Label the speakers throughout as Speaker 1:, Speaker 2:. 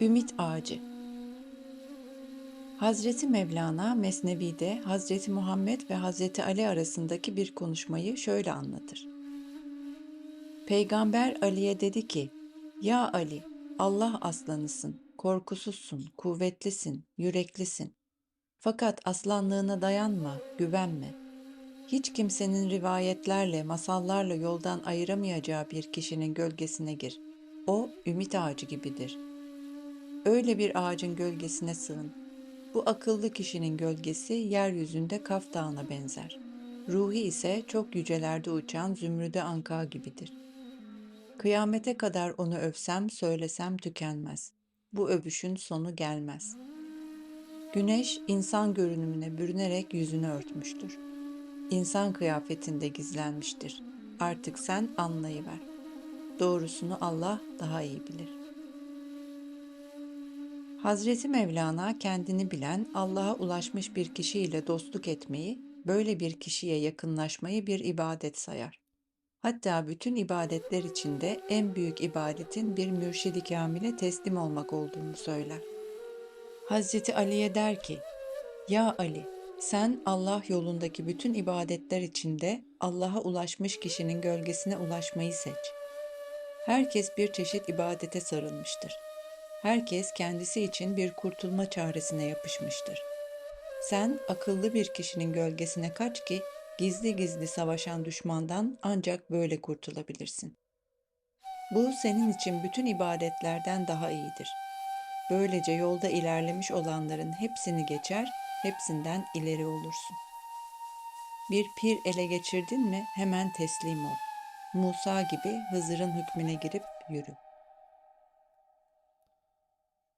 Speaker 1: Ümit Ağacı Hazreti Mevlana Mesnevi'de Hazreti Muhammed ve Hazreti Ali arasındaki bir konuşmayı şöyle anlatır. Peygamber Ali'ye dedi ki, Ya Ali, Allah aslanısın, korkusuzsun, kuvvetlisin, yüreklisin. Fakat aslanlığına dayanma, güvenme. Hiç kimsenin rivayetlerle, masallarla yoldan ayıramayacağı bir kişinin gölgesine gir. O ümit ağacı gibidir.'' Öyle bir ağacın gölgesine sığın. Bu akıllı kişinin gölgesi yeryüzünde Kaf Dağı'na benzer. Ruhi ise çok yücelerde uçan zümrüde anka gibidir. Kıyamete kadar onu övsem söylesem tükenmez. Bu övüşün sonu gelmez. Güneş insan görünümüne bürünerek yüzünü örtmüştür. İnsan kıyafetinde gizlenmiştir. Artık sen anlayıver. Doğrusunu Allah daha iyi bilir.'' Hazreti Mevlana kendini bilen, Allah'a ulaşmış bir kişiyle dostluk etmeyi, böyle bir kişiye yakınlaşmayı bir ibadet sayar. Hatta bütün ibadetler içinde en büyük ibadetin bir mürşidi kamile teslim olmak olduğunu söyler. Hazreti Ali'ye der ki, Ya Ali, sen Allah yolundaki bütün ibadetler içinde Allah'a ulaşmış kişinin gölgesine ulaşmayı seç. Herkes bir çeşit ibadete sarılmıştır. Herkes kendisi için bir kurtulma çaresine yapışmıştır. Sen akıllı bir kişinin gölgesine kaç ki gizli gizli savaşan düşmandan ancak böyle kurtulabilirsin. Bu senin için bütün ibadetlerden daha iyidir. Böylece yolda ilerlemiş olanların hepsini geçer, hepsinden ileri olursun. Bir pir ele geçirdin mi hemen teslim ol. Musa gibi Hızır'ın hükmüne girip yürü.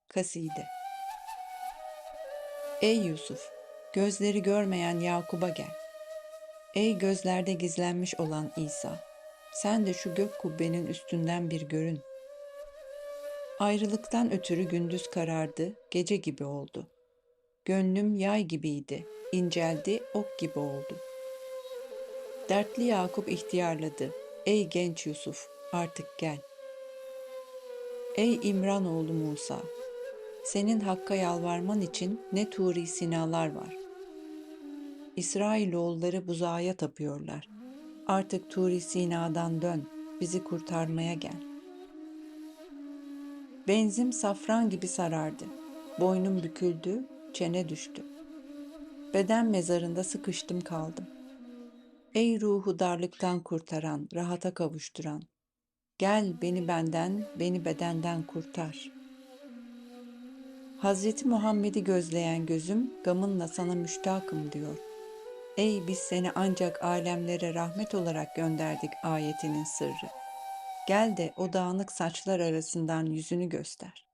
Speaker 1: Kaside Ey Yusuf! Gözleri görmeyen Yakub'a gel. Ey gözlerde gizlenmiş olan İsa! Sen de şu gök kubbenin üstünden bir görün. Ayrılıktan ötürü gündüz karardı, gece gibi oldu. Gönlüm yay gibiydi, inceldi, ok gibi oldu. Dertli Yakup ihtiyarladı. Ey genç Yusuf, artık gel. Ey İmran oğlu Musa, senin Hakk'a yalvarman için ne Turi sinalar var. İsrailoğulları buzağa tapıyorlar. Artık Turi Sina'dan dön, bizi kurtarmaya gel. Benzim safran gibi sarardı. Boynum büküldü, çene düştü. Beden mezarında sıkıştım kaldım. Ey ruhu darlıktan kurtaran, rahata kavuşturan, gel beni benden, beni bedenden kurtar.'' Hazreti Muhammed'i gözleyen gözüm gamınla sana müştakım diyor. Ey biz seni ancak alemlere rahmet olarak gönderdik ayetinin sırrı. Gel de o dağınık saçlar arasından yüzünü göster.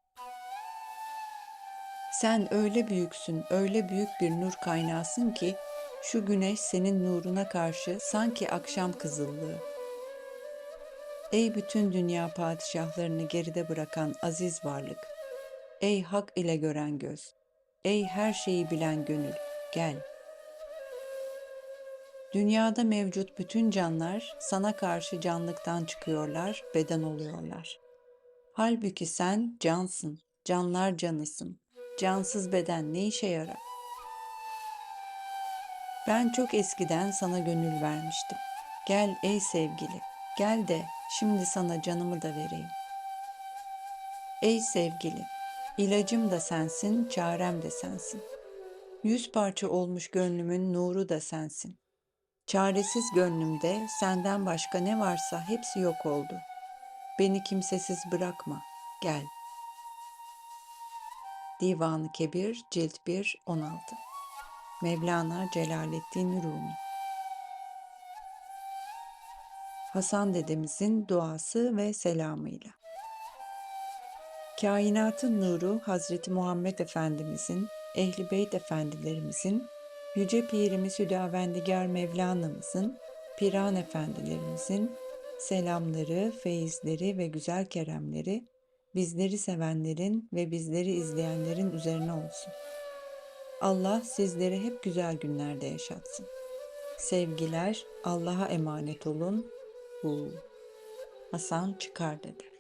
Speaker 1: Sen öyle büyüksün, öyle büyük bir nur kaynağısın ki şu güneş senin nuruna karşı sanki akşam kızıllığı. Ey bütün dünya padişahlarını geride bırakan aziz varlık, Ey hak ile gören göz, ey her şeyi bilen gönül, gel. Dünyada mevcut bütün canlar sana karşı canlıktan çıkıyorlar, beden oluyorlar. Halbuki sen cansın, canlar canısın. Cansız beden ne işe yarar? Ben çok eskiden sana gönül vermiştim. Gel ey sevgili, gel de şimdi sana canımı da vereyim. Ey sevgili, İlacım da sensin, çarem de sensin. Yüz parça olmuş gönlümün nuru da sensin. Çaresiz gönlümde senden başka ne varsa hepsi yok oldu. Beni kimsesiz bırakma, gel. Divanı Kebir, Cilt 1, 16 Mevlana Celaleddin Rumi Hasan dedemizin duası ve selamıyla. Kainatın nuru Hazreti Muhammed Efendimizin, Ehli Beyt Efendilerimizin, Yüce Pirimiz Hüdavendigar Mevlana'mızın, Piran Efendilerimizin selamları, feyizleri ve güzel keremleri bizleri sevenlerin ve bizleri izleyenlerin üzerine olsun. Allah sizleri hep güzel günlerde yaşatsın. Sevgiler, Allah'a emanet olun. Bu Hasan çıkar dedi.